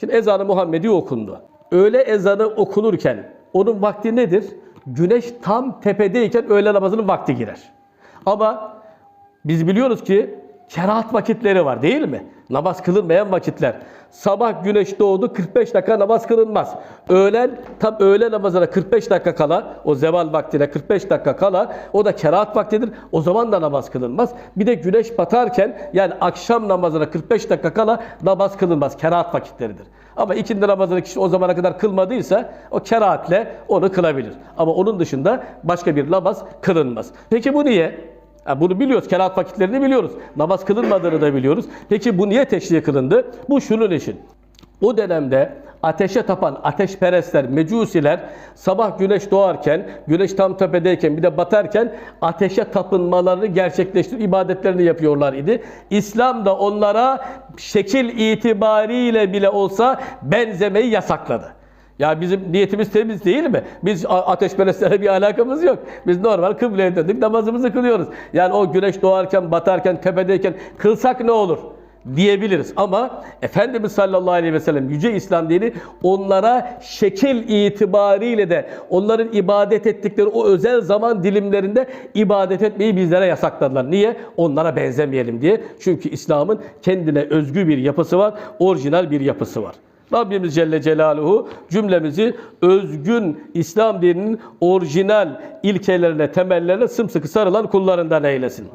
Şimdi ezanı Muhammedi okundu. Öğle ezanı okunurken onun vakti nedir? Güneş tam tepedeyken öğle namazının vakti girer. Ama biz biliyoruz ki kerahat vakitleri var değil mi? Namaz kılınmayan vakitler. Sabah güneş doğdu 45 dakika namaz kılınmaz. Öğlen tam öğle namazına 45 dakika kala o zeval vaktine 45 dakika kala o da kerahat vaktidir. O zaman da namaz kılınmaz. Bir de güneş batarken yani akşam namazına 45 dakika kala namaz kılınmaz. Kerahat vakitleridir. Ama ikindi namazını kişi o zamana kadar kılmadıysa o keraatle onu kılabilir. Ama onun dışında başka bir namaz kılınmaz. Peki bu niye? Ha, bunu biliyoruz. Kerahat vakitlerini biliyoruz. Namaz kılınmadığını da biliyoruz. Peki bu niye teşri kılındı? Bu şunun için. O dönemde ateşe tapan ateşperestler, mecusiler sabah güneş doğarken, güneş tam tepedeyken bir de batarken ateşe tapınmalarını gerçekleştirip ibadetlerini yapıyorlar idi. İslam da onlara şekil itibariyle bile olsa benzemeyi yasakladı. Ya bizim niyetimiz temiz değil mi? Biz ateşperestlere bir alakamız yok. Biz normal kıbleye döndük namazımızı kılıyoruz. Yani o güneş doğarken, batarken, tepedeyken kılsak ne olur? diyebiliriz. Ama Efendimiz sallallahu aleyhi ve sellem Yüce İslam dini onlara şekil itibariyle de onların ibadet ettikleri o özel zaman dilimlerinde ibadet etmeyi bizlere yasakladılar. Niye? Onlara benzemeyelim diye. Çünkü İslam'ın kendine özgü bir yapısı var, orijinal bir yapısı var. Rabbimiz Celle Celaluhu cümlemizi özgün İslam dininin orijinal ilkelerine, temellerine sımsıkı sarılan kullarından eylesin.